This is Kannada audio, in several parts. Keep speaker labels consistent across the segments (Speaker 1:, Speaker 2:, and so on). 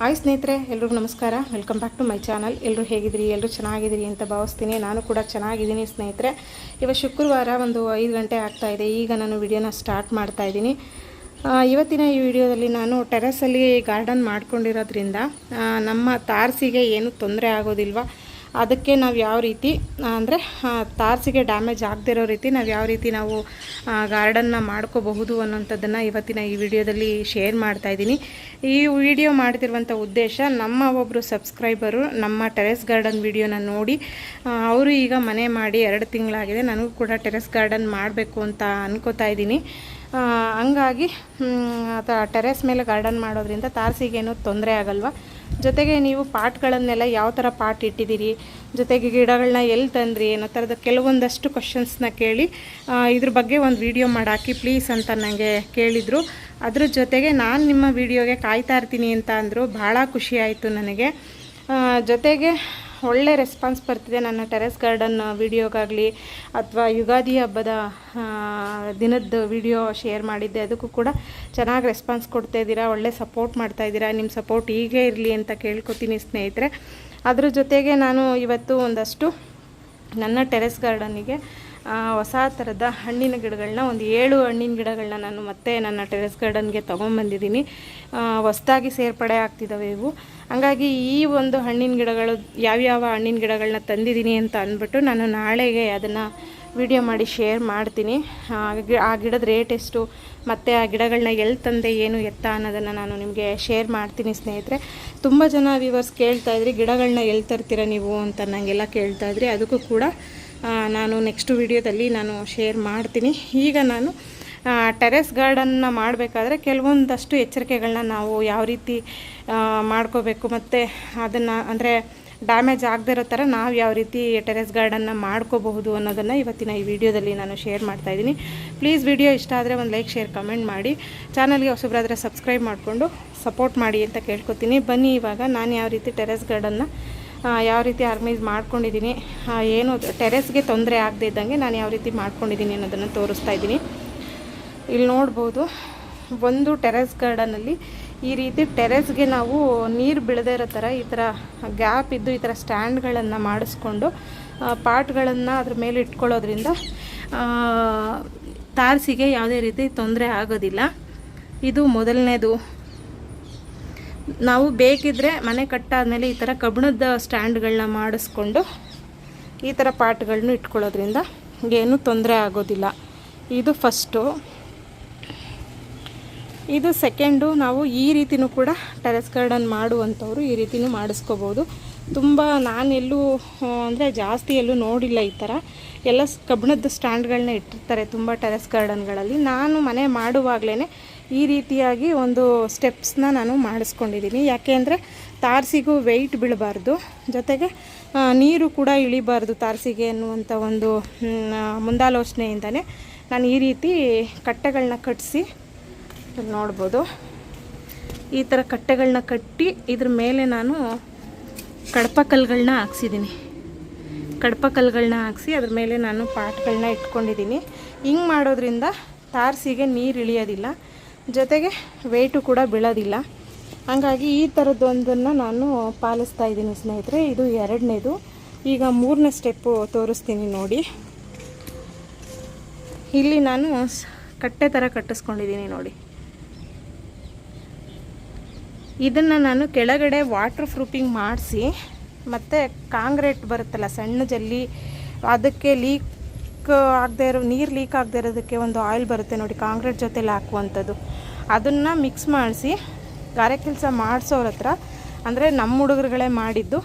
Speaker 1: ಹಾಯ್ ಸ್ನೇಹಿತರೆ, ಎಲ್ರಿಗೂ ನಮಸ್ಕಾರ. Welcome back to my channel ಎಲ್ಲರೂ ಹೇಗಿದ್ದೀರಿ? ಎಲ್ಲರೂ ಚೆನ್ನಾಗಿದ್ದೀರಿ ಅಂತ ಭಾವಿಸ್ತೀನಿ. ನಾನು ಕೂಡ ಚೆನ್ನಾಗಿದ್ದೀನಿ ಸ್ನೇಹಿತರೆ. ಇವತ್ತು ಶುಕ್ರವಾರ ಒಂದು ಐದು ಗಂಟೆ ಆಗ್ತಾ ಇದೆ. ಈಗ ನಾನು ವಿಡಿಯೋನ ಸ್ಟಾರ್ಟ್ ಮಾಡ್ತಾ ಇದ್ದೀನಿ. ಇವತ್ತಿನ ಈ ವಿಡಿಯೋದಲ್ಲಿ ನಾನು ಟೆರೆಸಲ್ಲಿ ಗಾರ್ಡನ್ ಮಾಡ್ಕೊಂಡಿರೋದ್ರಿಂದ ನಮ್ಮ ತಾರಸಿಗೆ ಏನು ತೊಂದರೆ ಆಗೋದಿಲ್ವಾ? ಅದಕ್ಕೆ ನಾವು ಯಾವ ರೀತಿ, ಅಂದರೆ ತಾರ್ಸಿಗೆ ಡ್ಯಾಮೇಜ್ ಆಗದಿರೋ ರೀತಿ ನಾವು ಯಾವ ರೀತಿ ನಾವು ಗಾರ್ಡನ್ನ ಮಾಡ್ಕೋಬಹುದು ಅನ್ನೋಂಥದ್ದನ್ನು ಇವತ್ತಿನ ಈ ವಿಡಿಯೋದಲ್ಲಿ ಶೇರ್ ಮಾಡ್ತಾ ಇದ್ದೀನಿ. ಈ ವಿಡಿಯೋ ಮಾಡ್ತಿರುವಂಥ ಉದ್ದೇಶ, ನಮ್ಮ ಒಬ್ಬರು ಸಬ್ಸ್ಕ್ರೈಬರು ನಮ್ಮ ಟೆರೆಸ್ ಗಾರ್ಡನ್ ವಿಡಿಯೋನ ನೋಡಿ ಅವರು ಈಗ ಮನೆ ಮಾಡಿ ಎರಡು ತಿಂಗಳಾಗಿದೆ, ನನಗೂ ಕೂಡ ಟೆರೆಸ್ ಗಾರ್ಡನ್ ಮಾಡಬೇಕು ಅಂತ ಅನ್ಕೋತಾ ಇದ್ದೀನಿ. ಹಂಗಾಗಿ ಟೆರೆಸ್ ಮೇಲೆ ಗಾರ್ಡನ್ ಮಾಡೋದ್ರಿಂದ ತಾರಸಿಗೇನು ತೊಂದರೆ ಆಗಲ್ವಾ? ಜೊತೆಗೆ ನೀವು ಪಾಟ್ಗಳನ್ನೆಲ್ಲ ಯಾವ ಥರ ಪಾಟ್ ಇಟ್ಟಿದ್ದೀರಿ? ಜೊತೆಗೆ ಗಿಡಗಳನ್ನ ಎಲ್ಲಿ ತಂದ್ರಿ? ಅನ್ನೋ ಥರದ ಕೆಲವೊಂದಷ್ಟು ಕ್ವಶನ್ಸ್ನ ಕೇಳಿ ಇದ್ರ ಬಗ್ಗೆ ಒಂದು ವಿಡಿಯೋ ಮಾಡಾಕಿ ಪ್ಲೀಸ್ ಅಂತ ನನಗೆ ಕೇಳಿದರು. ಅದ್ರ ಜೊತೆಗೆ ನಾನು ನಿಮ್ಮ ವಿಡಿಯೋಗೆ ಕಾಯ್ತಾ ಇರ್ತೀನಿ ಅಂತ ಅಂದರು. ಭಾಳ ಖುಷಿ ಆಯಿತು ನನಗೆ. ಜೊತೆಗೆ ಒಳ್ಳೆ ರೆಸ್ಪಾನ್ಸ್ ಬರ್ತಿದೆ ನನ್ನ ಟೆರೆಸ್ ಗಾರ್ಡನ್ ವಿಡಿಯೋಗಾಗಲಿ ಅಥವಾ ಯುಗಾದಿ ಹಬ್ಬದ ದಿನದ ವಿಡಿಯೋ ಶೇರ್ ಮಾಡಿದ್ದೆ. ಅದಕ್ಕೂ ಕೂಡ ಚೆನ್ನಾಗಿ ರೆಸ್ಪಾನ್ಸ್ ಕೊಡ್ತಾ ಇದ್ದೀರಾ, ಒಳ್ಳೆ ಸಪೋರ್ಟ್ ಮಾಡ್ತಾ ಇದ್ದೀರಾ. ನಿಮ್ಮ ಸಪೋರ್ಟ್ ಹೀಗೆ ಇರಲಿ ಅಂತ ಕೇಳ್ಕೊತೀನಿ ಸ್ನೇಹಿತರೆ. ಅದ್ರ ಜೊತೆಗೆ ನಾನು ಇವತ್ತು ಒಂದಷ್ಟು ನನ್ನ ಟೆರೆಸ್ ಗಾರ್ಡನಿಗೆ ಹೊಸ ಥರದ ಹಣ್ಣಿನ ಗಿಡಗಳನ್ನ ಒಂದು ಏಳು ಹಣ್ಣಿನ ಗಿಡಗಳನ್ನ ನಾನು ಮತ್ತೆ ನನ್ನ ಟೆರೆಸ್ ಗಾರ್ಡನ್ಗೆ ತೊಗೊಂಬಂದಿದ್ದೀನಿ. ಹೊಸದಾಗಿ ಸೇರ್ಪಡೆ ಆಗ್ತಿದ್ದಾವೆ ಇವು. ಹಂಗಾಗಿ ಈ ಒಂದು ಹಣ್ಣಿನ ಗಿಡಗಳು, ಯಾವ್ಯಾವ ಹಣ್ಣಿನ ಗಿಡಗಳನ್ನ ತಂದಿದ್ದೀನಿ ಅಂತ ಅಂದ್ಬಿಟ್ಟು ನಾನು ನಾಳೆಗೆ ಅದನ್ನು ವಿಡಿಯೋ ಮಾಡಿ ಶೇರ್ ಮಾಡ್ತೀನಿ. ಆ ಗಿಡದ ರೇಟ್ ಎಷ್ಟು, ಮತ್ತು ಆ ಗಿಡಗಳನ್ನ ಎಲ್ಲಿ ತಂದೆ, ಏನು ಎತ್ತ ಅನ್ನೋದನ್ನು ನಾನು ನಿಮಗೆ ಶೇರ್ ಮಾಡ್ತೀನಿ ಸ್ನೇಹಿತರೆ. ತುಂಬ ಜನ ವ್ಯೂವರ್ಸ್ ಕೇಳ್ತಾಯಿದ್ರಿ ಗಿಡಗಳನ್ನ ಎಲ್ಲಿ ತರ್ತೀರ ನೀವು? ಅಂತ ನನಗೆಲ್ಲ ಕೇಳ್ತಾ ಇದ್ರಿ. ಅದಕ್ಕೂ ಕೂಡ ನಾನು ನೆಕ್ಸ್ಟ್ ವಿಡಿಯೋದಲ್ಲಿ ನಾನು ಶೇರ್ ಮಾಡ್ತೀನಿ. ಈಗ ನಾನು ಟೆರೆಸ್ ಗಾರ್ಡನ್ನ ಮಾಡಬೇಕಾದ್ರೆ ಕೆಲವೊಂದಷ್ಟು ಎಚ್ಚರಿಕೆಗಳನ್ನ ನಾವು ಯಾವ ರೀತಿ ಮಾಡ್ಕೋಬೇಕು ಮತ್ತು ಅದನ್ನು ಅಂದರೆ ಡ್ಯಾಮೇಜ್ ಆಗದೇ ಇರೋ ಥರ ನಾವು ಯಾವ ರೀತಿ ಟೆರೆಸ್ ಗಾರ್ಡನ್ನ ಮಾಡ್ಕೋಬಹುದು ಅನ್ನೋದನ್ನು ಇವತ್ತಿನ ಈ ವಿಡಿಯೋದಲ್ಲಿ ನಾನು ಶೇರ್ ಮಾಡ್ತಾ ಇದ್ದೀನಿ. ಪ್ಲೀಸ್ ವಿಡಿಯೋ ಇಷ್ಟ ಆದರೆ ಒಂದು ಲೈಕ್ ಶೇರ್ ಕಮೆಂಟ್ ಮಾಡಿ. ಚಾನಲ್ಗೆ ಹೊಸಬ್ರಾದರೆ ಸಬ್ಸ್ಕ್ರೈಬ್ ಮಾಡಿಕೊಂಡು ಸಪೋರ್ಟ್ ಮಾಡಿ ಅಂತ ಕೇಳ್ಕೊತೀನಿ. ಬನ್ನಿ ಇವಾಗ ನಾನು ಯಾವ ರೀತಿ ಟೆರೆಸ್ ಗಾರ್ಡನ್ನ ಯಾವ ರೀತಿ ಆರ್ಗನೈಸ್ ಮಾಡ್ಕೊಂಡಿದ್ದೀನಿ ಏನು ಟೆರೆಸ್ಗೆ ತೊಂದರೆ ಆಗದೆ ಇದ್ದಂಗೆ ನಾನು ಯಾವ ರೀತಿ ಮಾಡ್ಕೊಂಡಿದ್ದೀನಿ ಅನ್ನೋದನ್ನು ತೋರಿಸ್ತಾ ಇದ್ದೀನಿ. ಇಲ್ಲಿ ನೋಡ್ಬೋದು, ಒಂದು ಟೆರೆಸ್ ಗಾರ್ಡನಲ್ಲಿ ಈ ರೀತಿ ಟೆರೆಸ್ಗೆ ನಾವು ನೀರು ಬೀಳದೇ ಇರೋ ಥರ ಈ ಥರ ಗ್ಯಾಪ್ ಇದ್ದು ಈ ಥರ ಸ್ಟ್ಯಾಂಡ್ಗಳನ್ನು ಮಾಡಿಸ್ಕೊಂಡು ಪಾಟ್ಗಳನ್ನು ಅದ್ರ ಮೇಲೆ ಇಟ್ಕೊಳ್ಳೋದ್ರಿಂದ ತಾರಸಿಗೆ ಯಾವುದೇ ರೀತಿ ತೊಂದರೆ ಆಗೋದಿಲ್ಲ. ಇದು ಮೊದಲನೇದು. ನಾವು ಬೇಕಿದ್ದರೆ ಮನೆ ಕಟ್ಟಾದಮೇಲೆ ಈ ಥರ ಕಬ್ಬಿಣದ ಸ್ಟ್ಯಾಂಡ್ಗಳನ್ನ ಮಾಡಿಸ್ಕೊಂಡು ಈ ಥರ ಪಾಟ್ಗಳನ್ನೂ ಇಟ್ಕೊಳ್ಳೋದ್ರಿಂದ ಏನೂ ತೊಂದರೆ ಆಗೋದಿಲ್ಲ. ಇದು ಫಸ್ಟು. ಇದು ಸೆಕೆಂಡು. ನಾವು ಈ ರೀತಿನೂ ಕೂಡ ಟೆರೆಸ್ ಗಾರ್ಡನ್ ಮಾಡುವಂಥವ್ರು ಈ ರೀತಿಯೂ ಮಾಡಿಸ್ಕೋಬೋದು. ತುಂಬ ನಾನೆಲ್ಲೂ ಅಂದರೆ ಜಾಸ್ತಿ ಎಲ್ಲೂ ನೋಡಿಲ್ಲ ಈ ಥರ. ಎಲ್ಲ ಕಬ್ಬಿಣದ ಸ್ಟ್ಯಾಂಡ್ಗಳನ್ನ ಇಟ್ಟಿರ್ತಾರೆ ತುಂಬ ಟೆರೆಸ್ ಗಾರ್ಡನ್ಗಳಲ್ಲಿ. ನಾನು ಮನೆ ಮಾಡುವಾಗಲೇ ಈ ರೀತಿಯಾಗಿ ಒಂದು ಸ್ಟೆಪ್ಸ್ನ ನಾನು ಮಾಡಿಸ್ಕೊಂಡಿದ್ದೀನಿ. ಯಾಕೆ ಅಂದರೆ ತಾರಸಿಗೂ ವೆಯ್ಟ್ ಬೀಳಬಾರ್ದು. ಜೊತೆಗೆ ನೀರು ಕೂಡ ಇಳಿಬಾರ್ದು ತಾರಸಿಗೆ ಅನ್ನುವಂಥ ಒಂದು ಮುಂದಾಲೋಚನೆಯಿಂದನೇ ನಾನು ಈ ರೀತಿ ಕಟ್ಟೆಗಳನ್ನ ಕಟ್ಟಿಸಿ ನೋಡ್ಬೋದು. ಈ ಥರ ಕಟ್ಟೆಗಳನ್ನ ಕಟ್ಟಿ ಇದ್ರ ಮೇಲೆ ನಾನು ಕಡಪ ಕಲ್ಗಳನ್ನ ಹಾಕ್ಸಿದ್ದೀನಿ. ಕಡಪ ಕಲ್ಲುಗಳನ್ನ ಹಾಕ್ಸಿ ಅದ್ರ ಮೇಲೆ ನಾನು ಪಾಟ್ಗಳನ್ನ ಇಟ್ಕೊಂಡಿದ್ದೀನಿ. ಹಿಂಗೆ ಮಾಡೋದ್ರಿಂದ ತಾರಸಿಗೆ ನೀರು ಇಳಿಯೋದಿಲ್ಲ. ಜೊತೆಗೆ ವೆಯ್ಟು ಕೂಡ ಬೀಳೋದಿಲ್ಲ. ಹಾಗಾಗಿ ಈ ಥರದ್ದೊಂದನ್ನು ನಾನು ಪಾಲಿಸ್ತಾ ಇದ್ದೀನಿ ಸ್ನೇಹಿತರೆ. ಇದು ಎರಡನೇದು. ಈಗ ಮೂರನೇ ಸ್ಟೆಪ್ಪು ತೋರಿಸ್ತೀನಿ ನೋಡಿ. ಇಲ್ಲಿ ನಾನು ಕಟ್ಟೆ ಥರ ಕಟ್ಟಿಸ್ಕೊಂಡಿದ್ದೀನಿ ನೋಡಿ. ಇದನ್ನು ನಾನು ಕೆಳಗಡೆ ವಾಟರ್ ಪ್ರೂಫಿಂಗ್ ಮಾಡಿಸಿ, ಮತ್ತು ಕಾಂಕ್ರೀಟ್ ಬರುತ್ತಲ್ಲ ಸಣ್ಣ ಜಲ್ಲಿ, ಅದಕ್ಕೆ ಲೀಕ್ ಆಗದೆ ಇರೋ, ನೀರು ಲೀಕ್ ಆಗದೆ ಇರೋದಕ್ಕೆ ಒಂದು ಆಯಿಲ್ ಬರುತ್ತೆ ನೋಡಿ, ಕಾಂಕ್ರೀಟ್ ಜೊತೆಲಿ ಹಾಕುವಂಥದ್ದು. ಅದನ್ನು ಮಿಕ್ಸ್ ಮಾಡಿಸಿ, ಗಾರೆ ಕೆಲಸ ಮಾಡಿಸೋರ ಹತ್ರ, ಅಂದರೆ ನಮ್ಮ ಹುಡುಗರುಗಳೇ ಮಾಡಿದ್ದು.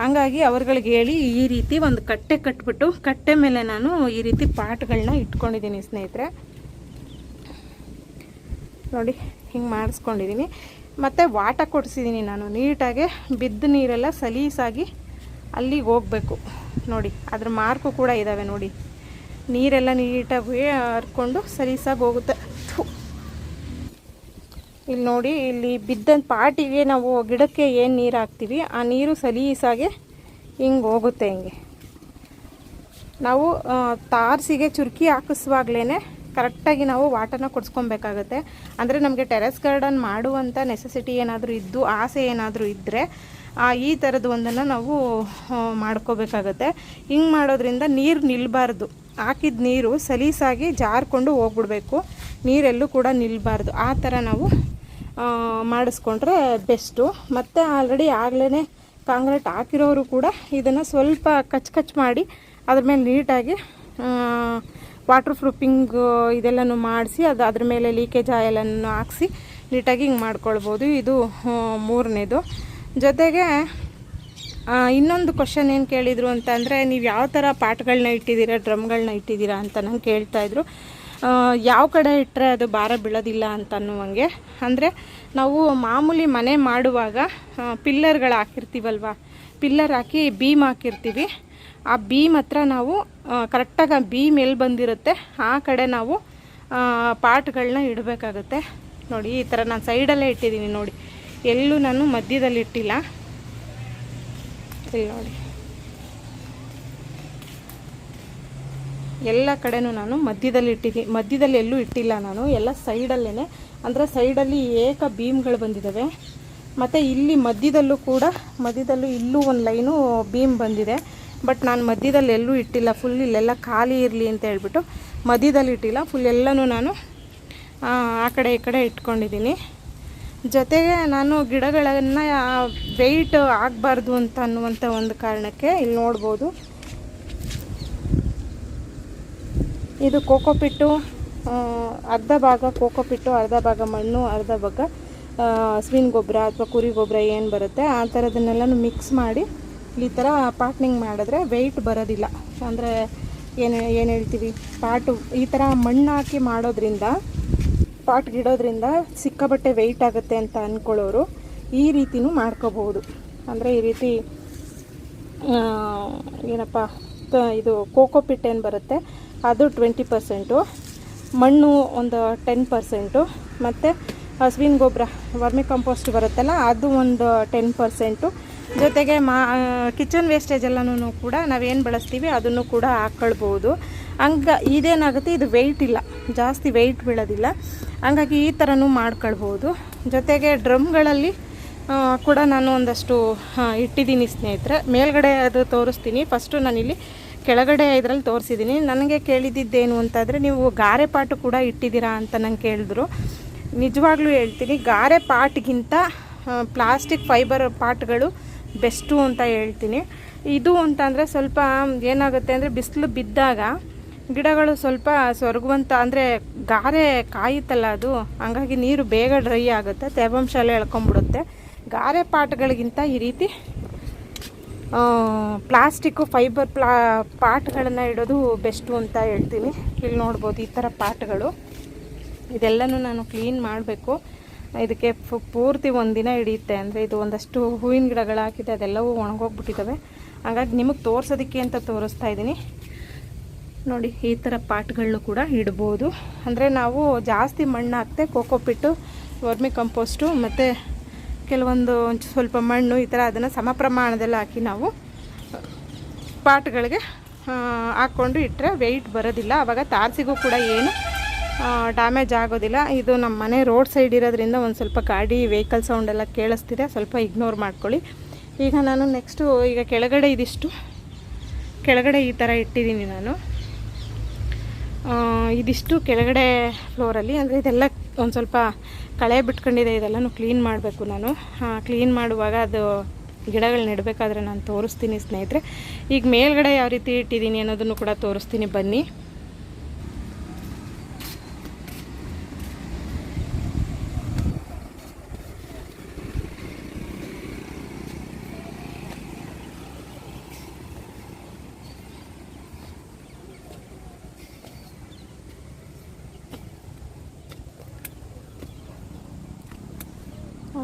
Speaker 1: ಹಂಗಾಗಿ ಅವ್ರುಗಳಿಗೆ ಹೇಳಿ ಈ ರೀತಿ ಒಂದು ಕಟ್ಟೆ ಕಟ್ಬಿಟ್ಟು, ಕಟ್ಟೆ ಮೇಲೆ ನಾನು ಈ ರೀತಿ ಪಾಟ್ಗಳನ್ನ ಇಟ್ಕೊಂಡಿದ್ದೀನಿ ಸ್ನೇಹಿತರೆ. ನೋಡಿ, ಹಿಂಗೆ ಮಾಡಿಸ್ಕೊಂಡಿದ್ದೀನಿ. ಮತ್ತು ವಾಟ ಕೊಡಿಸಿದ್ದೀನಿ ನಾನು. ನೀಟಾಗಿ ಬಿದ್ದ ನೀರೆಲ್ಲ ಸಲೀಸಾಗಿ ಅಲ್ಲಿಗೆ ಹೋಗಬೇಕು. ನೋಡಿ, ಅದ್ರ ಮಾರ್ಕು ಕೂಡ ಇದ್ದಾವೆ ನೋಡಿ. ನೀರೆಲ್ಲ ನೀಟಾಗಿ ಹರ್ಕೊಂಡು ಸರಿಸಾಗಿ ಹೋಗುತ್ತೆ. ಇಲ್ಲಿ ನೋಡಿ ಇಲ್ಲಿ ಬಿದ್ದ ಪಾಟಿಗೆ ನಾವು ಗಿಡಕ್ಕೆ ಏನು ನೀರು ಹಾಕ್ತೀವಿ ಆ ನೀರು ಸಲೀಸಾಗೆ ಹಿಂಗೆ ಹೋಗುತ್ತೆ ಹಿಂಗೆ. ನಾವು ತಾರ್ಸಿಗೆ ಚುರುಕಿ ಹಾಕಿಸುವಾಗ್ಲೇ ಕರೆಕ್ಟಾಗಿ ನಾವು ವಾಟರ್ನ ಕೊಡಿಸ್ಕೊಬೇಕಾಗತ್ತೆ. ಅಂದರೆ ನಮಗೆ ಟೆರೆಸ್ ಗಾರ್ಡನ್ ಮಾಡುವಂಥ ನೆಸೆಸಿಟಿ ಏನಾದರೂ ಇದ್ದು ಆಸೆ ಏನಾದರೂ ಇದ್ದರೆ ಈ ಥರದ್ದು ಒಂದನ್ನು ನಾವು ಆ, ಮಾಡ್ಕೋಬೇಕಾಗತ್ತೆ. ಹಿಂಗೆ ಮಾಡೋದ್ರಿಂದ ನೀರು ನಿಲ್ಲಬಾರ್ದು ಹಾಕಿದ ನೀರು ಸಲೀಸಾಗಿ ಜಾರ್ಕೊಂಡು ಹೋಗ್ಬಿಡ್ಬೇಕು. ನೀರೆಲ್ಲೂ ಕೂಡ ನಿಲ್ಲಬಾರ್ದು ಆ ಥರ ನಾವು ಮಾಡಿಸ್ಕೊಂಡ್ರೆ ಬೆಸ್ಟು. ಮತ್ತು ಆಲ್ರೆಡಿ ಆಗಲೇ ಕಾಂಕ್ರೀಟ್ ಹಾಕಿರೋರು ಕೂಡ ಇದನ್ನು ಸ್ವಲ್ಪ ಕಚ್ ಕಚ್ ಮಾಡಿ ಅದ್ರ ಮೇಲೆ ನೀಟಾಗಿ ವಾಟರ್ ಪ್ರೂಫಿಂಗ್ ಇದೆಲ್ಲನೂ ಮಾಡಿಸಿ, ಅದು ಅದ್ರ ಮೇಲೆ ಲೀಕೇಜ್ ಆಯಲನ್ನು ಹಾಕ್ಸಿ, ನೀಟಾಗಿ ಹಿಂಗೆ ಮಾಡ್ಕೊಳ್ಬೋದು. ಇದು ಮೂರನೇದು. ಜೊತೆಗೆ ಇನ್ನೊಂದು ಕ್ವಶನ್ ಏನು ಕೇಳಿದರು ಅಂತ ಅಂದರೆ ನೀವು ಯಾವ ಥರ ಪಾಟ್ಗಳನ್ನ ಇಟ್ಟಿದ್ದೀರಾ ಡ್ರಮ್ಗಳನ್ನ ಇಟ್ಟಿದ್ದೀರಾ ಅಂತ ನಂಗೆ ಕೇಳ್ತಾಯಿದ್ರು ಯಾವ ಕಡೆ ಇಟ್ಟರೆ ಅದು ಭಾರ ಬೀಳೋದಿಲ್ಲ ಅಂತ ಅನ್ನುವಂಗೆ. ಅಂದರೆ, ನಾವು ಮಾಮೂಲಿ ಮನೆ ಮಾಡುವಾಗ ಪಿಲ್ಲರ್ಗಳು ಹಾಕಿರ್ತೀವಲ್ವ? ಪಿಲ್ಲರ್ ಹಾಕಿ ಬೀಮ್ ಹಾಕಿರ್ತೀವಿ. ಆ ಬೀಮ್ ಹತ್ರ ನಾವು ಕರೆಕ್ಟಾಗಿ ಆ ಬೀಮ್ ಎಲ್ಲಿ ಬಂದಿರುತ್ತೆ, ಆ ಕಡೆ ನಾವು ಪಾಟ್ಗಳನ್ನ ಇಡಬೇಕಾಗುತ್ತೆ. ನೋಡಿ, ಈ ಥರ ನಾನು ಸೈಡಲ್ಲೇ ಇಟ್ಟಿದ್ದೀನಿ ನೋಡಿ. ಎಲ್ಲೂ ನಾನು ಮಧ್ಯದಲ್ಲಿ ಇಟ್ಟಿಲ್ಲ. ಇಲ್ಲಿ ನೋಡಿ. ಎಲ್ಲ ಕಡೆನೂ ನಾನು ಮಧ್ಯದಲ್ಲಿ ಇಟ್ಟಿದ್ದೀನಿ ಮಧ್ಯದಲ್ಲಿ ಎಲ್ಲೂ ಇಟ್ಟಿಲ್ಲ ನಾನು. ಎಲ್ಲ ಸೈಡಲ್ಲೇ ಅಂದರೆ ಸೈಡಲ್ಲಿ ಏಕ ಬೀಮ್ಗಳು ಬಂದಿದ್ದಾವೆ ಮತ್ತು ಇಲ್ಲಿ ಮಧ್ಯದಲ್ಲೂ ಕೂಡ ಮಧ್ಯದಲ್ಲೂ ಇಲ್ಲೂ ಒಂದು ಲೈನು ಬೀಮ್ ಬಂದಿದೆ. ಬಟ್ ನಾನು ಮಧ್ಯದಲ್ಲಿ ಎಲ್ಲೂ ಇಟ್ಟಿಲ್ಲ. ಫುಲ್ ಇಲ್ಲೆಲ್ಲ ಖಾಲಿ ಇರಲಿ ಅಂತ ಹೇಳ್ಬಿಟ್ಟು ಮಧ್ಯದಲ್ಲಿ ಇಟ್ಟಿಲ್ಲ. ಫುಲ್ ಎಲ್ಲನೂ ನಾನು ಆ, ಆ ಕಡೆ ಈ ಕಡೆ ಇಟ್ಕೊಂಡಿದ್ದೀನಿ. ಜೊತೆಗೆ ನಾನು ಗಿಡಗಳನ್ನು ವೆಯ್ಟ್ ಆಗಬಾರ್ದು ಅಂತ ಅನ್ನುವಂಥ ಒಂದು ಕಾರಣಕ್ಕೆ ಇಲ್ಲಿ ನೋಡ್ಬೋದು. ಇದು ಕೋಕೋಪಿಟ್ಟು ಅರ್ಧ ಭಾಗ ಕೋಕೋಪಿಟ್ಟು ಅರ್ಧ ಭಾಗ ಮಣ್ಣು, ಅರ್ಧ ಭಾಗ ಹಸುವಿನ ಗೊಬ್ಬರ ಅಥವಾ ಕುರಿ ಗೊಬ್ಬರ ಏನು ಬರುತ್ತೆ, ಆ ಥರದನ್ನೆಲ್ಲನೂ ಮಿಕ್ಸ್ ಮಾಡಿ ಈ ಥರ ಪಾಟ್ನಿಂಗ್ ಮಾಡಿದ್ರೆ ವೆಯ್ಟ್ ಬರೋದಿಲ್ಲ. ಅಂದರೆ ಏನು ಏನು ಹೇಳ್ತೀವಿ? ಪಾಟು, ಈ ಥರ ಮಣ್ಣು ಹಾಕಿ ಮಾಡೋದ್ರಿಂದ ಪಾಟ್ ಇಡೋದ್ರಿಂದ ಸಿಕ್ಕಾಬಟ್ಟೆ ವೆಯ್ಟ್ ಆಗುತ್ತೆ ಅಂತ ಅಂದ್ಕೊಳ್ಳೋರು ಈ ರೀತಿನೂ ಮಾಡ್ಕೋಬಹುದು. ಅಂದರೆ ಈ ರೀತಿ ಏನಪ್ಪ ಇದು ಕೋಕೋ ಪಿಟ್ ಏನು ಬರುತ್ತೆ, ಅದು ಟ್ವೆಂಟಿ ಪರ್ಸೆಂಟು ಮಣ್ಣು ಒಂದು ಟೆನ್ ಪರ್ಸೆಂಟು ಮತ್ತು ಹಸುವಿನ ಗೊಬ್ಬರ ವರ್ಮಿ ಕಂಪೋಸ್ಟ್ ಬರುತ್ತಲ್ಲ, ಅದು ಒಂದು ಟೆನ್ ಪರ್ಸೆಂಟು ಜೊತೆಗೆ ಮಾ ಕಿಚನ್ ವೇಸ್ಟೇಜ್ ಎಲ್ಲನೂ ಕೂಡ ನಾವೇನು ಬಳಸ್ತೀವಿ, ಅದನ್ನು ಕೂಡ ಹಾಕ್ಕೊಳ್ಬೋದು ಹಂಗ ಇದೇನಾಗುತ್ತೆ? ಇದು ವೆಯ್ಟ್ ಇಲ್ಲ. ಜಾಸ್ತಿ ವೆಯ್ಟ್ ಬೀಳೋದಿಲ್ಲ. ಹಂಗಾಗಿ ಈ ಥರನೂ ಮಾಡ್ಕೊಳ್ಬೋದು. ಜೊತೆಗೆ ಡ್ರಮ್ಗಳಲ್ಲಿ ಕೂಡ ನಾನು ಒಂದಷ್ಟು ಇಟ್ಟಿದ್ದೀನಿ ಸ್ನೇಹಿತರೆ. ಮೇಲ್ಗಡೆ ಅದು ತೋರಿಸ್ತೀನಿ. ಫಸ್ಟು ನಾನಿಲ್ಲಿ ಕೆಳಗಡೆ ಇದರಲ್ಲಿ ತೋರಿಸಿದ್ದೀನಿ. ನನಗೆ ಕೇಳಿದ್ದಿದ್ದೇನು ಅಂತಂದರೆ, ನೀವು ಗಾರೆ ಪಾಟು ಕೂಡ ಇಟ್ಟಿದ್ದೀರಾ ಅಂತ ನಂಗೆ ಕೇಳಿದ್ರು. ನಿಜವಾಗ್ಲೂ ಹೇಳ್ತೀನಿ, ಗಾರೆ ಪಾಟ್ಗಿಂತ ಪ್ಲಾಸ್ಟಿಕ್ ಫೈಬರ್ ಪಾಟ್ಗಳು ಬೆಸ್ಟು ಅಂತ ಹೇಳ್ತೀನಿ. ಇದು ಅಂತಂದರೆ ಸ್ವಲ್ಪ, ಏನಾಗುತ್ತೆ ಅಂದರೆ, ಬಿಸಿಲು ಬಿದ್ದಾಗ ಗಿಡಗಳು ಸ್ವಲ್ಪ ಸೊರಗುವಂಥ ಅಂದರೆ ಗಾರೆ ಕಾಯುತ್ತಲ್ಲ ಅದು, ಹಂಗಾಗಿ ನೀರು ಬೇಗ ಡ್ರೈ ಆಗುತ್ತೆ, ತೇವಾಂಶ ಎಲ್ಲ ಎಳ್ಕೊಂಬಿಡುತ್ತೆ ಗಾರೆ ಪಾಟ್ಗಳಿಗಿಂತ ಈ ರೀತಿ ಪ್ಲಾಸ್ಟಿಕ್ಕು ಫೈಬರ್ ಪ್ಲಾ, ಪಾಟ್ಗಳನ್ನು ಇಡೋದು ಬೆಸ್ಟು ಅಂತ ಹೇಳ್ತೀನಿ. ಇಲ್ಲಿ ನೋಡ್ಬೋದು ಈ ಥರ ಪಾಟ್ಗಳು. ಇದೆಲ್ಲನೂ ನಾನು ಕ್ಲೀನ್ ಮಾಡಬೇಕು. ಇದಕ್ಕೆ ಪೂರ್ತಿ ಒಂದಿನ ಹಿಡಿಯುತ್ತೆ, ಅಂದರೆ ಇದು ಒಂದಷ್ಟು ಹೂವಿನ ಗಿಡಗಳು ಹಾಕಿದೆ ಅದೆಲ್ಲವೂ ಒಣಗೋಗ್ಬಿಟ್ಟಿದ್ದಾವೆ. ಹಾಗಾಗಿ ನಿಮಗೆ ತೋರಿಸೋದಕ್ಕೆ ಅಂತ ತೋರಿಸ್ತಾ ಇದ್ದೀನಿ. ನೋಡಿ, ಈ ಥರ ಪಾಟ್ಗಳನ್ನು ಕೂಡ ಇಡ್ಬೋದು. ಅಂದರೆ ನಾವು ಜಾಸ್ತಿ ಮಣ್ಣು ಹಾಕ್ತೆ ಕೋಕೋಪಿಟ್ಟು ವರ್ಮಿ ಕಂಪೋಸ್ಟು ಮತ್ತು ಕೆಲವೊಂದು ಸ್ವಲ್ಪ ಮಣ್ಣು ಈ ಥರ ಅದನ್ನು ಸಮ ಪ್ರಮಾಣದಲ್ಲಿ ಹಾಕಿ ನಾವು, ಪಾಟ್ಗಳಿಗೆ ಹಾಕ್ಕೊಂಡು ಇಟ್ಟರೆ ವೆಯ್ಟ್ ಬರೋದಿಲ್ಲ. ಆವಾಗ ತಾರಸಿಗೂ ಕೂಡ ಏನು ಡ್ಯಾಮೇಜ್ ಆಗೋದಿಲ್ಲ. ಇದು ನಮ್ಮ ಮನೆ ರೋಡ್ ಸೈಡ್ ಇರೋದ್ರಿಂದ ಒಂದು ಸ್ವಲ್ಪ ಗಾಡಿ ವೆಹಿಕಲ್ ಸೌಂಡ್ ಎಲ್ಲ ಕೇಳಿಸ್ತಿದೆ. ಸ್ವಲ್ಪ ಇಗ್ನೋರ್ ಮಾಡ್ಕೊಳ್ಳಿ. ಈಗ ನಾನು ನೆಕ್ಸ್ಟು ಈಗ ಕೆಳಗಡೆ ಇದಿಷ್ಟು, ಕೆಳಗಡೆ ಈ ಥರ ಇಟ್ಟಿದ್ದೀನಿ ನಾನು. ಇದಿಷ್ಟು ಕೆಳಗಡೆ ಫ್ಲೋರಲ್ಲಿ ಅಂದರೆ ಇದೆಲ್ಲ ಒಂದು ಸ್ವಲ್ಪ ಕಳೆ ಬಿಟ್ಕೊಂಡಿದೆ, ಇದೆಲ್ಲನೂ ಕ್ಲೀನ್ ಮಾಡಬೇಕು ನಾನು. ಕ್ಲೀನ್ ಮಾಡುವಾಗ ಅದು ಗಿಡಗಳು ನೆಡಬೇಕಾದ್ರೆ ನಾನು ತೋರಿಸ್ತೀನಿ ಸ್ನೇಹಿತರೆ. ಈಗ ಮೇಲ್ಗಡೆ ಯಾವ ರೀತಿ ಇಟ್ಟಿದ್ದೀನಿ ಅನ್ನೋದನ್ನು ಕೂಡ ತೋರಿಸ್ತೀನಿ ಬನ್ನಿ.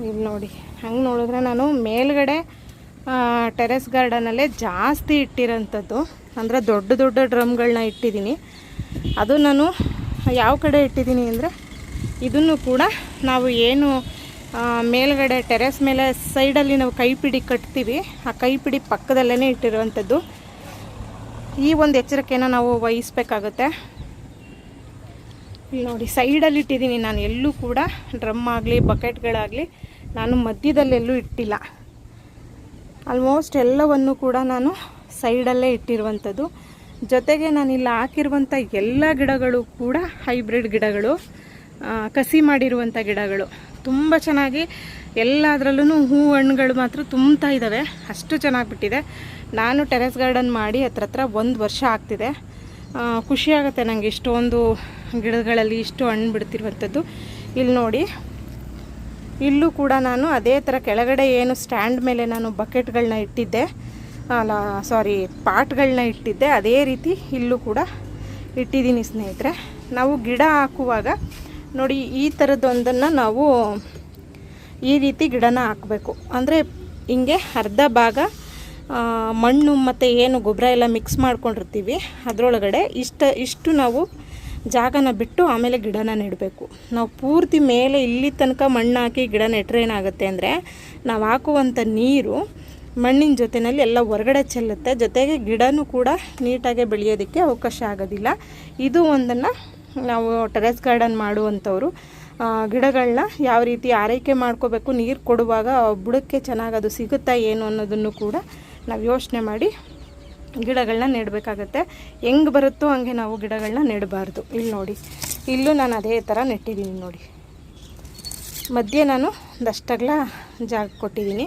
Speaker 1: ಇಲ್ಲಿ ನೋಡಿ. ಹಂಗೆ ನೋಡಿದ್ರೆ ನಾನು ಮೇಲ್ಗಡೆ ಟೆರೆಸ್ ಗಾರ್ಡನಲ್ಲೇ ಜಾಸ್ತಿ ಇಟ್ಟಿರೋಂಥದ್ದು. ಅಂದರೆ ದೊಡ್ಡ ದೊಡ್ಡ ಡ್ರಮ್ಗಳನ್ನ ಇಟ್ಟಿದ್ದೀನಿ. ಅದು ನಾನು ಯಾವ ಕಡೆ ಇಟ್ಟಿದ್ದೀನಿ ಅಂದರೆ, ಇದನ್ನು ಕೂಡ ನಾವು ಏನು ಮೇಲ್ಗಡೆ ಟೆರೆಸ್ ಮೇಲೆ ಸೈಡಲ್ಲಿ ನಾವು ಕೈಪಿಡಿ ಕಟ್ತೀವಿ. ಆ ಕೈಪಿಡಿ ಪಕ್ಕದಲ್ಲೇ ಇಟ್ಟಿರುವಂಥದ್ದು ಈ ಒಂದು ಎಚ್ಚರಿಕೆನ ನಾವು ವಹಿಸ್ಬೇಕಾಗುತ್ತೆ. ಇಲ್ಲಿ ನೋಡಿ ಸೈಡಲ್ಲಿ ಇಟ್ಟಿದ್ದೀನಿ ನಾನು. ಎಲ್ಲೂ ಕೂಡ ಡ್ರಮ್ ಆಗಲಿ ಬಕೆಟ್ಗಳಾಗಲಿ ನಾನು ಮಧ್ಯದಲ್ಲೆಲ್ಲೂ ಇಟ್ಟಿಲ್ಲ. ಆಲ್ಮೋಸ್ಟ್ ಎಲ್ಲವನ್ನು ಕೂಡ ನಾನು ಸೈಡಲ್ಲೇ ಇಟ್ಟಿರುವಂಥದ್ದು. ಜೊತೆಗೆ ನಾನು ಇಲ್ಲಿ ಹಾಕಿರುವಂಥ ಎಲ್ಲ ಗಿಡಗಳು ಕೂಡ ಹೈಬ್ರಿಡ್ ಗಿಡಗಳು ಕಸಿ ಮಾಡಿರುವಂಥ ಗಿಡಗಳು. ತುಂಬ ಚೆನ್ನಾಗಿ ಎಲ್ಲದರಲ್ಲೂ ಹೂ ಹಣ್ಣುಗಳು ಮಾತ್ರ ತುಂಬ್ತಾ ಇದ್ದಾವೆ. ಅಷ್ಟು ಚೆನ್ನಾಗಿ ಬಿಟ್ಟಿದೆ. ನಾನು ಟೆರೆಸ್ ಗಾರ್ಡನ್ ಮಾಡಿ ಹತ್ರ ಹತ್ರ ಒಂದು ವರ್ಷ ಆಗ್ತಿದೆ. ಖುಷಿಯಾಗುತ್ತೆ ನನಗೆ ಇಷ್ಟೊಂದು ಗಿಡಗಳಲ್ಲಿ ಇಷ್ಟು ಹಣ್ಣು ಬಿಡ್ತಿರುವಂಥದ್ದು. ಇಲ್ಲಿ ನೋಡಿ ಇಲ್ಲೂ ಕೂಡ ನಾನು ಅದೇ ಥರ ಕೆಳಗಡೆ ಏನು ಸ್ಟ್ಯಾಂಡ್ ಮೇಲೆ ನಾನು ಬಕೆಟ್ಗಳನ್ನ ಇಟ್ಟಿದ್ದೆ. ಅಲ್ಲ ಸಾರಿ, ಪಾಟ್ಗಳನ್ನ ಇಟ್ಟಿದ್ದೆ. ಅದೇ ರೀತಿ ಇಲ್ಲೂ ಕೂಡ ಇಟ್ಟಿದ್ದೀನಿ ಸ್ನೇಹಿತರೆ. ನಾವು ಗಿಡ ಹಾಕುವಾಗ ನೋಡಿ, ಈ ಥರದ್ದೊಂದನ್ನು ನಾವು ಈ ರೀತಿ ಗಿಡನ ಹಾಕಬೇಕು. ಅಂದರೆ ಹಿಂಗೆ ಅರ್ಧ ಭಾಗ ಮಣ್ಣು ಮತ್ತು ಏನು ಗೊಬ್ಬರ ಎಲ್ಲ ಮಿಕ್ಸ್ ಮಾಡ್ಕೊಂಡಿರ್ತೀವಿ. ಅದರೊಳಗಡೆ ಇಷ್ಟ, ಇಷ್ಟು ನಾವು ಜಾಗನ ಬಿಟ್ಟು ಆಮೇಲೆ ಗಿಡನ ನೆಡಬೇಕು. ನಾವು ಪೂರ್ತಿ ಮೇಲೆ ಇಲ್ಲಿ ತನಕ ಮಣ್ಣು ಹಾಕಿ ಗಿಡ ನೆಟ್ಟರೆ ಏನಾಗುತ್ತೆ ಅಂದರೆ ನಾವು ಹಾಕುವಂಥ ನೀರು ಮಣ್ಣಿನ ಜೊತೆಯಲ್ಲಿ ಎಲ್ಲ ಹೊರಗಡೆ ಚೆಲ್ಲುತ್ತೆ. ಜೊತೆಗೆ ಗಿಡನೂ ಕೂಡ ನೀಟಾಗಿ ಬೆಳೆಯೋದಕ್ಕೆ ಅವಕಾಶ ಆಗೋದಿಲ್ಲ. ಇದು ಒಂದನ್ನು ನಾವು ಟೆರೆಸ್ ಗಾರ್ಡನ್ ಮಾಡುವಂಥವ್ರು ಗಿಡಗಳನ್ನ ಯಾವ ರೀತಿ ಆರೈಕೆ ಮಾಡ್ಕೋಬೇಕು, ನೀರು ಕೊಡುವಾಗ ಬುಡಕ್ಕೆ ಚೆನ್ನಾಗಿ ಅದು ಸಿಗುತ್ತಾ ಏನು ಅನ್ನೋದನ್ನು ಕೂಡ ನಾವು ಯೋಚನೆ ಮಾಡಿ ಗಿಡಗಳನ್ನ ನೆಡಬೇಕಾಗತ್ತೆ. ಹೆಂಗೆ ಬರುತ್ತೋ ಹಂಗೆ ನಾವು ಗಿಡಗಳನ್ನ ನೆಡಬಾರ್ದು. ಇಲ್ಲಿ ನೋಡಿ. ಇಲ್ಲೂ ನಾನು ಅದೇ ಥರ ನೆಟ್ಟಿದ್ದೀನಿ ನೋಡಿ. ಮಧ್ಯೆ ನಾನು ಒಂದಷ್ಟಗ್ಲ ಜಾಗ ಕೊಟ್ಟಿದ್ದೀನಿ.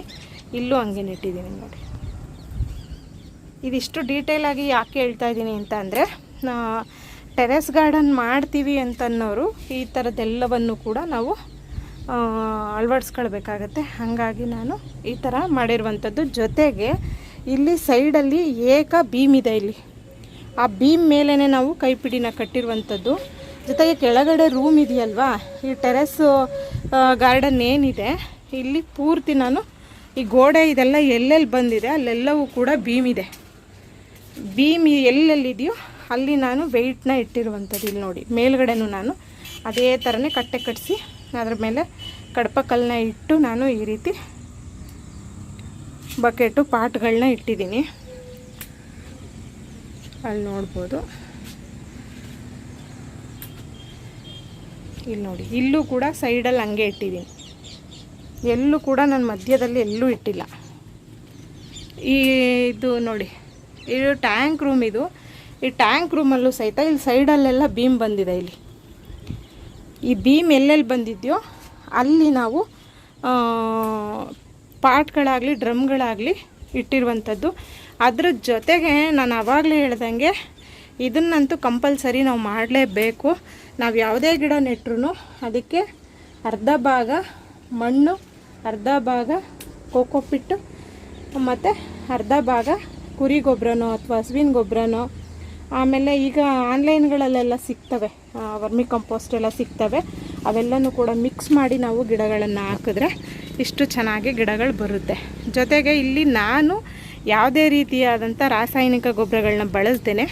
Speaker 1: ಇಲ್ಲೂ ಹಂಗೆ ನೆಟ್ಟಿದ್ದೀನಿ ನೋಡಿ. ಇದಿಷ್ಟು ಡೀಟೇಲಾಗಿ ಯಾಕೆ ಹೇಳ್ತಾ ಇದ್ದೀನಿ ಅಂತ ಅಂದರೆ ಟೆರೆಸ್ ಗಾರ್ಡನ್ ಮಾಡ್ತೀವಿ ಅಂತನ್ನೋರು ಈ ಥರದ್ದೆಲ್ಲವನ್ನು ಕೂಡ ನಾವು ಅಳವಡಿಸ್ಕೊಳ್ಬೇಕಾಗತ್ತೆ. ಹಾಗಾಗಿ ನಾನು ಈ ಥರ ಮಾಡಿರುವಂಥದ್ದು ಜೊತೆಗೆ ಇಲ್ಲಿ ಸೈಡಲ್ಲಿ ಏಕ ಬೀಮ್ ಇದೆ ಇಲ್ಲಿ. ಆ ಬೀಮ್ ಮೇಲೇ ನಾವು ಕೈಪಿಡಿನ ಕಟ್ಟಿರುವಂಥದ್ದು. ಜೊತೆಗೆ ಕೆಳಗಡೆ ರೂಮ್ ಇದೆಯಲ್ವಾ? ಈ ಟೆರೆಸ್ಸು ಗಾರ್ಡನ್ ಏನಿದೆ, ಇಲ್ಲಿ ಪೂರ್ತಿ ನಾನು ಈ ಗೋಡೆ ಇದೆಲ್ಲ ಎಲ್ಲೆಲ್ಲಿ ಬಂದಿದೆ, ಅಲ್ಲೆಲ್ಲವೂ ಕೂಡ ಬೀಮ್ ಇದೆ. ಬೀಮ್ ಎಲ್ಲೆಲ್ಲಿದೆಯೋ ಅಲ್ಲಿ ನಾನು ವೆಯ್ಟ್ನ ಇಟ್ಟಿರುವಂಥದ್ದು ಇಲ್ಲಿ ನೋಡಿ. ಮೇಲ್ಗಡೆನೂ ನಾನು ಅದೇ ಥರನೇ ಕಟ್ಟೆ ಕಟ್ಟಿಸಿ ಅದ್ರ ಮೇಲೆ ಕಡಪಕಲ್ಲನ್ನ ಇಟ್ಟು ನಾನು ಈ ರೀತಿ ಬಕೆಟು ಪಾಟ್ಗಳನ್ನ ಇಟ್ಟಿದ್ದೀನಿ. ಅಲ್ಲಿ ನೋಡ್ಬೋದು. ಇಲ್ಲಿ ನೋಡಿ, ಇಲ್ಲೂ ಕೂಡ ಸೈಡಲ್ಲಿ ಹಂಗೆ ಇಟ್ಟಿದ್ದೀನಿ. ಎಲ್ಲೂ ಕೂಡ ನಾನು ಮಧ್ಯದಲ್ಲಿ ಎಲ್ಲೂ ಇಟ್ಟಿಲ್ಲ. ಈ ಇದು ನೋಡಿ ಇದು ಟ್ಯಾಂಕ್ ರೂಮ್ ಇದು. ಈ ಟ್ಯಾಂಕ್ ರೂಮಲ್ಲೂ ಸಹಿತ ಇಲ್ಲಿ ಸೈಡಲ್ಲೆಲ್ಲ ಬೀಮ್ ಬಂದಿದೆ ಇಲ್ಲಿ. ಈ ಬೀಮ್ ಎಲ್ಲೆಲ್ಲಿ ಬಂದಿದೆಯೋ ಅಲ್ಲಿ ನಾವು ಪಾಟ್ಗಳಾಗಲಿ ಡ್ರಮ್ಗಳಾಗಲಿ ಇಟ್ಟಿರುವಂಥದ್ದು. ಅದ್ರ ಜೊತೆಗೆ ನಾನು ಆವಾಗಲೇ ಹೇಳ್ದಂಗೆ ಇದನ್ನಂತೂ ಕಂಪಲ್ಸರಿ ನಾವು ಮಾಡಲೇಬೇಕು. ನಾವು ಯಾವುದೇ ಗಿಡ ನೆಟ್ರೂ ಅದಕ್ಕೆ ಅರ್ಧ ಭಾಗ ಮಣ್ಣು, ಅರ್ಧ ಭಾಗ ಕೋಕೋಪಿಟ್ಟು ಮತ್ತು ಅರ್ಧ ಭಾಗ ಕುರಿ ಗೊಬ್ಬರನೋ ಅಥವಾ ಹಸುವಿನ ಗೊಬ್ಬರನೋ ಆಮೇಲೆ ಈಗ ಆನ್ಲೈನ್ಗಳಲ್ಲೆಲ್ಲ ಸಿಗ್ತವೆ ವರ್ಮಿ ಕಂಪೋಸ್ಟ್ ಎಲ್ಲ ಸಿಗ್ತವೆ. ಅವೆಲ್ಲನೂ ಕೂಡ ಮಿಕ್ಸ್ ಮಾಡಿ ನಾವು ಗಿಡಗಳನ್ನು ಹಾಕಿದ್ರೆ ಇಷ್ಟು ಚೆನ್ನಾಗಿ ಗಿಡಗಳು ಬರುತ್ತೆ. ಜೊತೆಗೆ ಇಲ್ಲಿ ನಾನು ಯಾವುದೇ ರೀತಿಯಾದಂಥ ರಾಸಾಯನಿಕ ಗೊಬ್ಬರಗಳನ್ನ ಬಳಸ್ದೇನೆ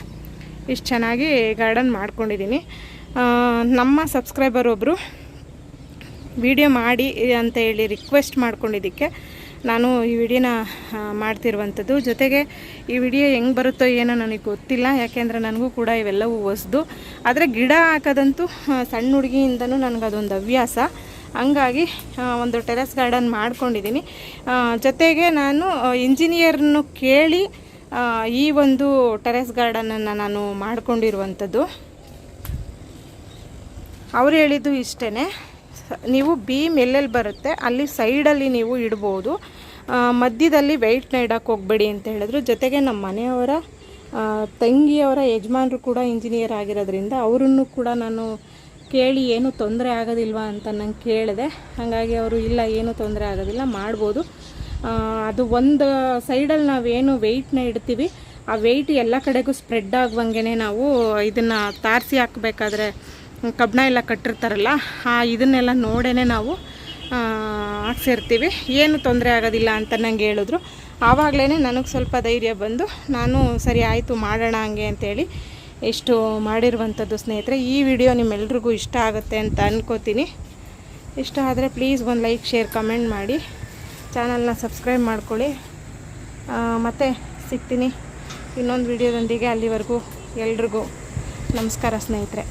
Speaker 1: ಇಷ್ಟು ಚೆನ್ನಾಗಿ ಗಾರ್ಡನ್ ಮಾಡ್ಕೊಂಡಿದ್ದೀನಿ ನಮ್ಮ ಸಬ್ಸ್ಕ್ರೈಬರ್ ಒಬ್ಬರು ವಿಡಿಯೋ ಮಾಡಿ ಅಂತ ಹೇಳಿ ರಿಕ್ವೆಸ್ಟ್ ಮಾಡ್ಕೊಂಡಿದ್ದಕ್ಕೆ ನಾನು ಈ ವಿಡಿಯೋನ ಮಾಡ್ತಿರುವಂಥದ್ದು. ಜೊತೆಗೆ ಈ ವಿಡಿಯೋ ಹೆಂಗೆ ಬರುತ್ತೋ ಏನೋ ನನಗೆ ಗೊತ್ತಿಲ್ಲ. ಯಾಕೆಂದರೆ ನನಗೂ ಕೂಡ ಇವೆಲ್ಲವೂ ಹೊಸ್ದು. ಆದರೆ ಗಿಡ ಹಾಕೋದಂತೂ ಸಣ್ಣ ಹುಡುಗಿಯಿಂದನೂ ನನಗದೊಂದು ಹವ್ಯಾಸ. ಹಂಗಾಗಿ ಒಂದು ಟೆರೆಸ್ ಗಾರ್ಡನ್ ಮಾಡ್ಕೊಂಡಿದ್ದೀನಿ ಜೊತೆಗೆ ನಾನು ಇಂಜಿನಿಯರ್ನು ಕೇಳಿ ಈ ಒಂದು ಟೆರೆಸ್ ಗಾರ್ಡನನ್ನು ನಾನು ಮಾಡಿಕೊಂಡಿರುವಂಥದ್ದು. ಅವ್ರು ಹೇಳಿದ್ದು ಇಷ್ಟೇ ನೀವು ಬೀಮ್ ಎಲ್ಲೆಲ್ಲಿ ಬರುತ್ತೆ ಅಲ್ಲಿ ಸೈಡಲ್ಲಿ ನೀವು ಇಡ್ಬೋದು. ಮಧ್ಯದಲ್ಲಿ ವೆಯ್ಟ್ನ ಇಡೋಕ್ಕೆ ಹೋಗಬೇಡಿ ಅಂತ ಹೇಳಿದ್ರು. ಜೊತೆಗೆ ನಮ್ಮ ಮನೆಯವರ ತಂಗಿಯವರ ಯಜಮಾನರು ಕೂಡ ಇಂಜಿನಿಯರ್ ಆಗಿರೋದ್ರಿಂದ ಅವರನ್ನು ಕೂಡ ನಾನು ಕೇಳಿ ಏನು ತೊಂದರೆ ಆಗೋದಿಲ್ವಾ ಅಂತ ನಂಗೆ ಕೇಳಿದೆ. ಹಾಗಾಗಿ ಅವರು ಇಲ್ಲ, ಏನು ತೊಂದರೆ ಆಗೋದಿಲ್ಲ, ಮಾಡ್ಬೋದು. ಅದು ಒಂದು ಸೈಡಲ್ಲಿ ನಾವೇನು ವೆಯ್ಟ್ನ ಇಡ್ತೀವಿ, ಆ ವೆಯ್ಟ್ ಎಲ್ಲ ಕಡೆಗೂ ಸ್ಪ್ರೆಡ್ ಆಗುವಂಗೆ ನಾವು ಇದನ್ನು ತಾರಿಸಿ ಹಾಕಬೇಕಾದ್ರೆ ಕಬ್ಬಣ ಎಲ್ಲ ಕಟ್ಟಿರ್ತಾರಲ್ಲ, ಆ ಇದನ್ನೆಲ್ಲ ನೋಡೇ ನಾವು ಹಾಕ್ಸಿರ್ತೀವಿ ಏನು ತೊಂದರೆ ಆಗೋದಿಲ್ಲ ಅಂತ ನಂಗೆ ಹೇಳಿದ್ರು. ಆವಾಗಲೇ ನನಗೆ ಸ್ವಲ್ಪ ಧೈರ್ಯ ಬಂದು, ನಾನು ಸರಿ ಆಯಿತು, ಮಾಡೋಣ ಹಂಗೆ ಅಂತೇಳಿ ಇಷ್ಟು ಮಾಡಿರುವಂಥದ್ದು ಸ್ನೇಹಿತರೆ. ಈ ವಿಡಿಯೋ ನಿಮ್ಮೆಲ್ರಿಗೂ ಇಷ್ಟ ಆಗುತ್ತೆ ಅಂತ ಅಂದ್ಕೋತೀನಿ ಇಷ್ಟ ಆದರೆ ಪ್ಲೀಸ್ ಒಂದು ಲೈಕ್, ಶೇರ್, ಕಮೆಂಟ್ ಮಾಡಿ. ಚಾನಲ್ನ ಸಬ್ಸ್ಕ್ರೈಬ್ ಮಾಡ್ಕೊಳ್ಳಿ. ಮತ್ತು ಸಿಗ್ತೀನಿ ಇನ್ನೊಂದು ವಿಡಿಯೋದೊಂದಿಗೆ ಅಲ್ಲಿವರೆಗೂ ಎಲ್ರಿಗೂ ನಮಸ್ಕಾರ ಸ್ನೇಹಿತರೆ.